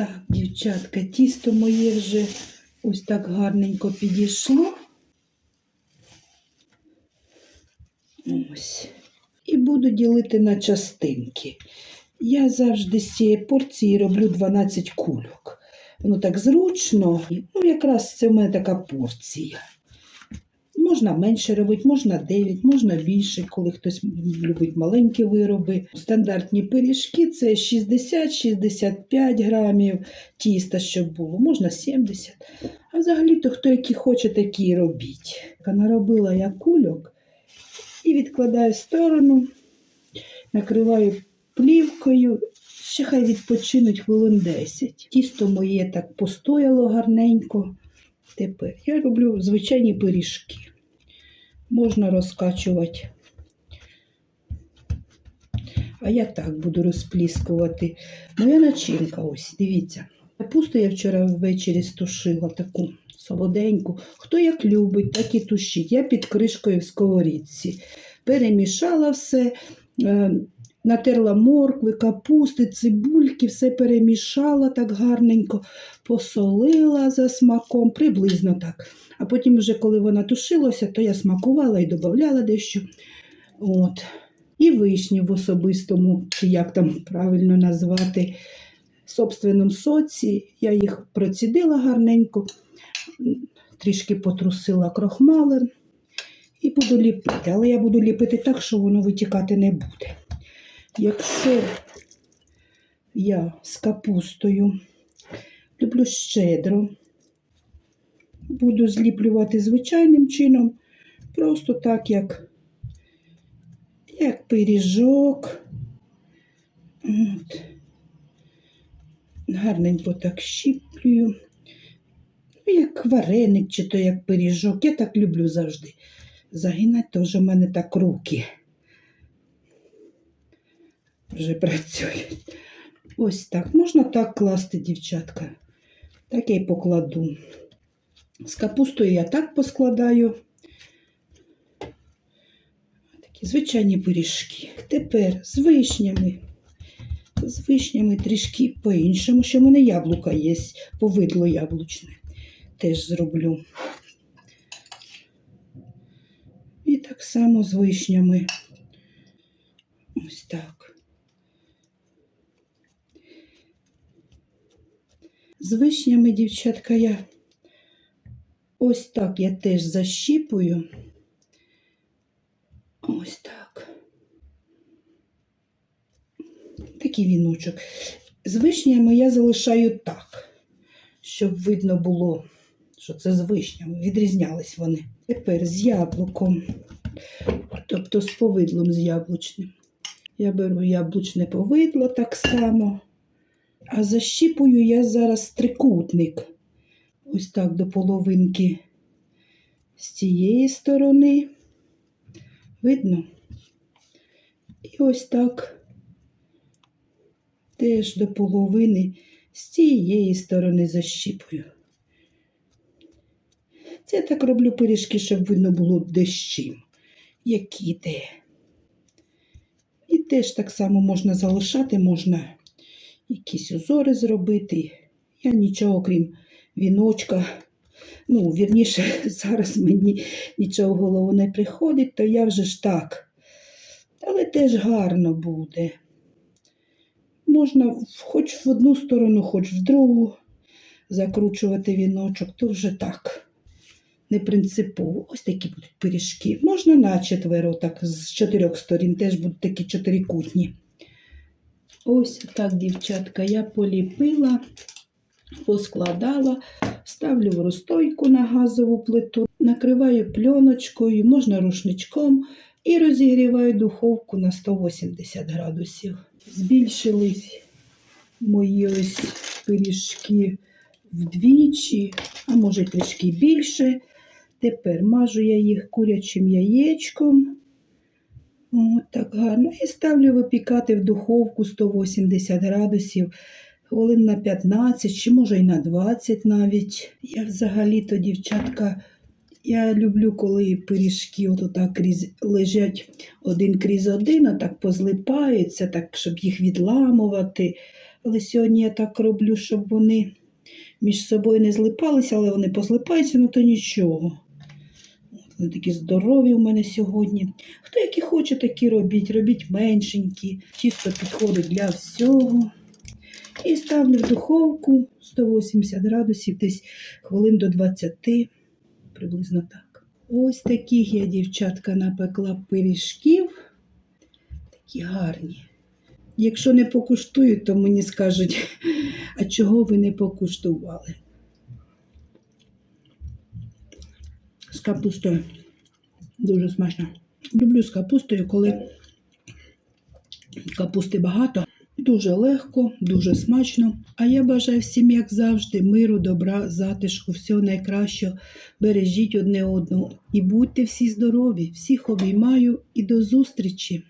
Так, дівчатка, тісто моє вже ось так гарненько підійшло. Ось. І буду ділити на частинки. Я завжди з цієї порції роблю 12 кульок. Воно так зручно. Ну, якраз це в мене така порція. Можна менше робити, можна 9, можна більше, коли хтось любить маленькі вироби. Стандартні пиріжки це 60-65 грамів тіста, щоб було, можна 70. А взагалі-то хто які хоче, такі робіть. Наробила я кульок і відкладаю в сторону, накриваю плівкою. Ще хай відпочинуть хвилин 10. Тісто моє так постояло гарненько. Тепер я роблю звичайні пиріжки. Можна розкачувати. А я так буду розпліскувати. Моя начинка, ось, дивіться. Капусту я вчора ввечері стушила таку солоденьку. Хто як любить, так і тушить. Я під кришкою в сковорідці. Перемішала все, е, натерла моркви, капусти, цибульки, все перемішала так гарненько, посолила за смаком, приблизно так. А потім, вже коли вона тушилася, то я смакувала і додавала дещо. От. І вишні в особистому, чи як там правильно назвати, собственному соці. Я їх процідила гарненько, трішки потрусила крохмалем і буду ліпити. Але я буду ліпити так, що воно витікати не буде. Якщо я з капустою люблю щедро, буду зліплювати звичайним чином, просто так, як, як пиріжок. От. Гарненько так щіплюю. Ну, як вареник, чи то як пиріжок. Я так люблю завжди. Загинати теж в мене так руки. Вже працюють. Ось так. Можна так класти, дівчатка. Так я й покладу. З капустою я так поскладаю. Такі звичайні пиріжки. Тепер з вишнями. З вишнями трішки по-іншому. Ще в мене яблука є, повидло яблучне. Теж зроблю. І так само з вишнями. Ось так. З вишнями, дівчатка, я ось так я теж защіпую. Ось так. Такий віночок. З вишнями я залишаю так, щоб видно було, що це з вишнями. Відрізнялись вони. Тепер з яблуком, тобто з повидлом з яблучним. Я беру яблучне повидло так само. А защіпую я зараз трикутник. Ось так до половинки з цієї сторони. Видно? І ось так теж до половини з цієї сторони защіпую. Це я так роблю пиріжки, щоб видно було де з чим, які де. І теж так само можна залишати, можна якісь узори зробити. Я нічого, крім віночка. Ну, вірніше, зараз мені нічого в голову не приходить, то я вже ж так. Але теж гарно буде. Можна хоч в одну сторону, хоч в другу закручувати віночок, то вже так. Не принципово. Ось такі будуть пиріжки. Можна на четверо, так, з чотирьох сторін теж будуть такі чотирикутні. Ось так, дівчатка, я поліпила, поскладала, ставлю в розстойку на газову плиту, накриваю пленочкою, можна рушничком і розігріваю духовку на 180 градусів. Збільшились мої ось пиріжки вдвічі, а може трішки більше. Тепер мажу я їх курячим яєчком. Так гарно. І ставлю випікати в духовку 180 градусів хвилин на 15, чи може й на 20 навіть. Я взагалі-то, дівчатка, я люблю, коли пиріжки от так лежать один крізь один, а так позлипаються, так, щоб їх відламувати. Але сьогодні я так роблю, щоб вони між собою не злипалися, але вони позлипаються, ну то нічого. Вони такі здорові у мене сьогодні. Хто які хоче, такі робіть. Робіть меншенькі. Тісто підходить для всього. І ставлю в духовку 180 градусів, десь хвилин до 20, приблизно так. Ось таких я, дівчатка, напекла пиріжків. Такі гарні. Якщо не покуштую, то мені скажуть, а чого ви не покуштували? З капустою. Дуже смачно. Люблю з капустою, коли капусти багато. Дуже легко, дуже смачно. А я бажаю всім, як завжди, миру, добра, затишку, всього найкращого. Бережіть одне одного і будьте всі здорові. Всіх обіймаю і до зустрічі!